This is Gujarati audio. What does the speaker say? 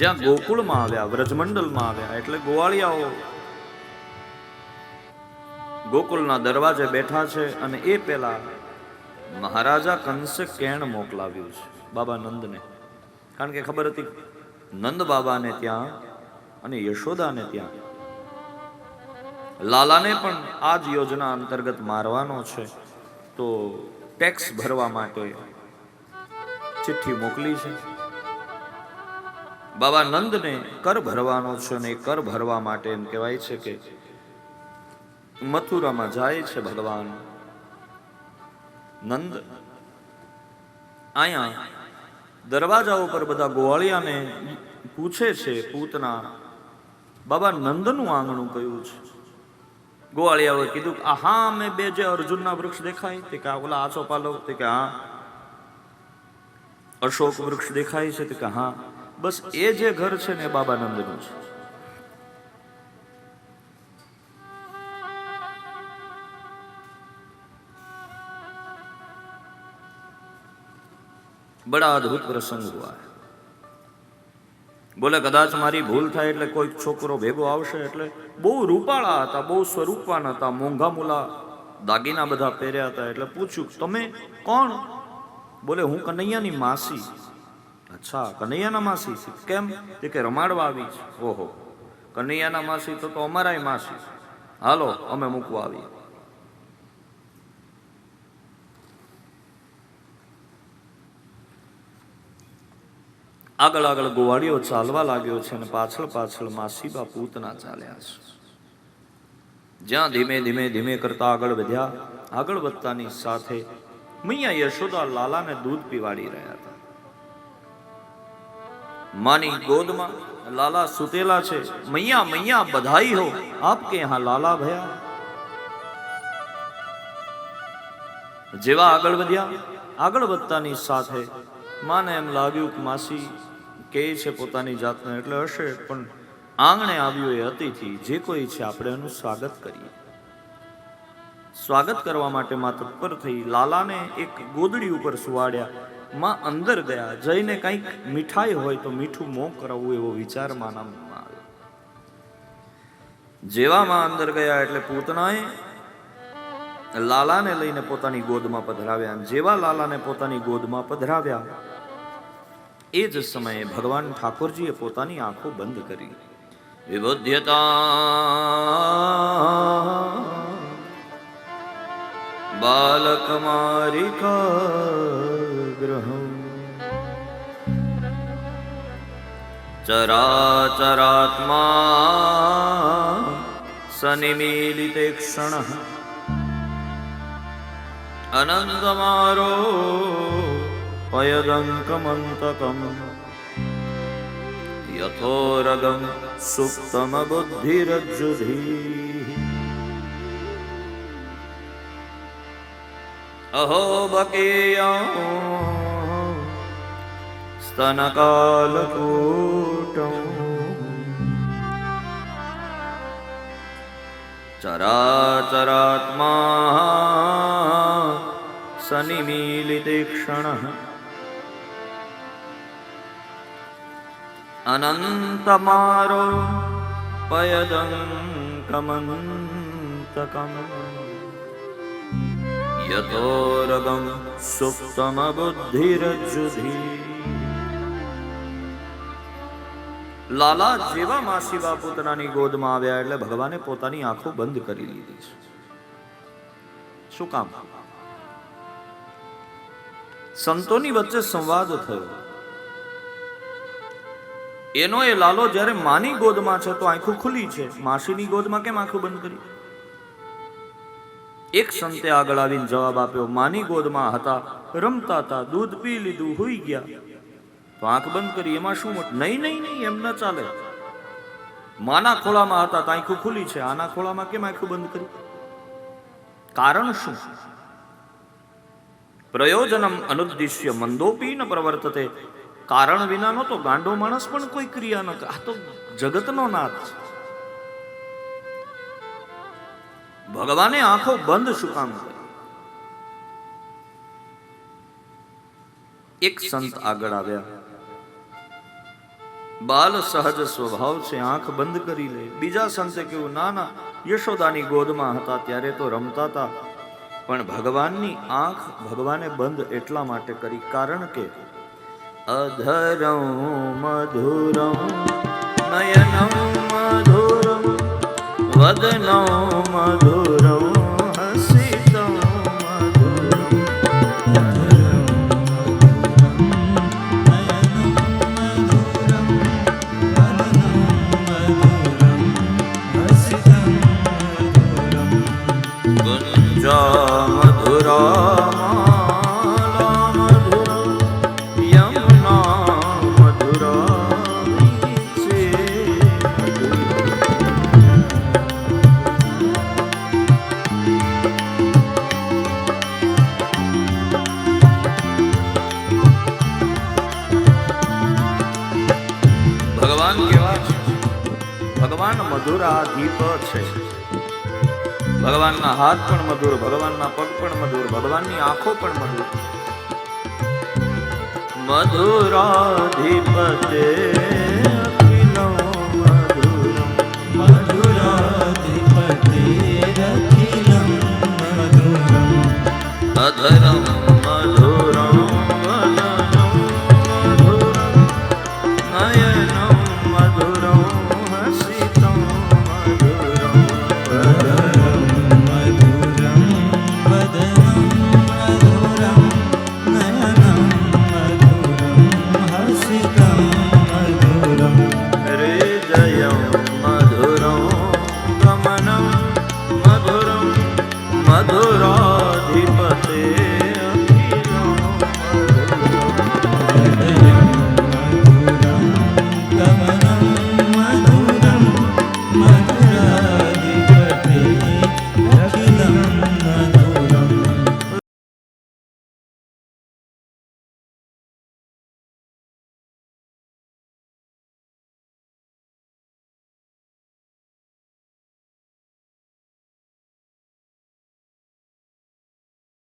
જ્યાં ગોકુળમાં આવ્યા, વ્રજમંડલમાં આવ્યા, એટલે ગોવાળિયાઓ ગોકુળના દરવાજે બેઠા છે અને એ પેલા મહારાજા કંસે કેણ મોકલાવ્યું છે, બાબા નંદને. કારણ કે ખબર હતી, નંદ બાબાને ત્યાં અને યશોદાને ત્યાં. લાલાને પણ આ જ યોજના અંતર્ગત મારવાનો છે, તો ટેક્સ ભરવા માટે ચિઠ્ઠી મોકલી છે. બાબા નંદને કર ભરવાનો છે અને કર ભરવા માટે એમ કહેવાય છે કે મથુરામાં જાય છે ભગવાન. નંદ અહીંયા દરવાજા ઉપર બધા ગોવાળિયાને પૂછે છે પૂતના, બાબા નંદનું આંગણું કયું છે? ગોવાળિયાઓએ કીધું કે હા અમે બે જે અર્જુનના વૃક્ષ દેખાય તે કે ઓલા આચો પાલો તે કે હા, અશોક વૃક્ષ દેખાય છે તે કે હા. બસ એ જે ઘર છે ને એ બાબા નંદનું છે. બડા અદ્ભુત પ્રસંગ હુઆ બોલે કદાચ મારી ભૂલ થાય એટલે કોઈ છોકરો ભેગો આવશે એટલે બહુ રૂપાળા હતા, બહુ સ્વરૂપવાન હતા મોંઘા મૂલા દાગીના બધા પહેર્યા હતા એટલે પૂછ્યું, તમે કોણ? બોલે, હું કનૈયાની માસી. અચ્છા, કનૈયાના માસી કેમ? તે કે રમાડવા આવી છે. ઓહો. કનૈયાના માસી તો તો અમારાય માસી હાલો, અમે મૂકવા આવી આગળ આગળ ગોવાળીઓ ચાલવા લાગ્યો છે અને પાછળ પાછળ માસીબા પૂતના ચાલ્યા છે. જ્યાં ધીમે ધીમે ધીમે કરતા આગળ વધ્યા. આગળ વધતાની સાથે મૈયા યશોદા લાલાને દૂધ પીવાડી રહ્યા હતા. માની ગોદમાં લાલા સુતેલા છે. મૈયા મૈયા બધાઈ હો, આપકે યહાં લાલા ભયા? જેવા આગળ વધ્યા, આગળ વધતાની સાથે માને એમ લાગ્યું કે માસી કે છે પોતાની જાતને એટલે હશે, પણ આંગણે આવ્યું એ અતિથિ, જે કોઈ છે આપણે એનું સ્વાગત કરીએ. સ્વાગત કરવા માટે માં તત્પર થઈ લાલાને એક ગોદડી ઉપર સુવાડ્યા. માં અંદર ગયા. જઈને કંઈક મીઠાઈ હોય તો મીઠું મોં કરાવવું એવો વિચાર માના મનમાં આવ્યો. જેવા માં અંદર ગયા એટલે પૂતનાએ લાલાને લઈને પોતાની ગોદમાં પધરાવ્યા જેવા લાલાને પોતાની ગોદમાં પધરાવ્યા, એ જ સમયે ભગવાન ઠાકોરજીએ પોતાની આંખો બંધ કરી. વિબુદ્ધ્યતા, બાલક ગ્રહમ चराचरात्मा सनिमीलिते क्षणः अनन्दमारो पयदङ्कमन्तकम्। यथोरगं सुप्तमबुद्धिरज्जुधि અહો બકેયા સ્તનકાલકૂટમ ચરાચરાત્મા સનિમીલિતે ક્ષણ અનંતમારો પયદંકમંતકમ યથોરગમ સુપ્તમ બુદ્ધિરજ્જુધી લાલા જેવા માસીબા પોતાની ગોદમાં આવ્યા એટલે ભગવાને પોતાની આંખો બંધ કરી લીધી છે. શું કામ? સંતોની વચ્ચે સંવાદ થયો. એનો એ લાલો જ્યારે માની ગોદમાં છે તો આંખો ખુલી છે. માસીની ગોદમાં કેમ આંખો બંધ કરી? એક સંતે આગળ આવીને જવાબ આપ્યો, માની ગોદમાં હતા, રમતા હતા, દૂધ પી લીધું, હોઈ ગયા. તો આંખ બંધ કરી, એમાં શું મોટ નહીં નહીં નહીં, એમ ન ચાલે. માના ખોળામાં હતા, તો આંખું ખુલી છે, આના ખોળામાં કેમ આંખું બંધ કરી? કારણ શું? પ્રયોજનમ અનુદ્દેશ્ય મંદોપી ન પ્રવર્તતે. કારણ વિના નો તો ગાંડો માણસ પણ કોઈ ક્રિયા ન આ તો જગતનો નાથ છે. ભગવાને આંખો બંધ શું કામ એક સંત આગળ આવ્યા. બાલ સહજ સ્વભાવ છે, આંખ બંધ કરી લે. બીજા સંતે કેવું ના ના, યશોદાની ગોદમાં હતા, ત્યારે તો રમતા હતા પણ ભગવાનની આંખ ભગવાને બંધ એટલા માટે કરી, કારણ કે અધરમ, મધુરમ, નયનમ, મધુરમ, વદનમ, મધુરમ ભગવાન કેવા ભગવાન મધુરાધીપ છે. ભગવાનના હાથ પણ મધુર, ભગવાનના પગ પણ મધુર, ભગવાનની આંખો પણ મધુર. મધુરાધિપ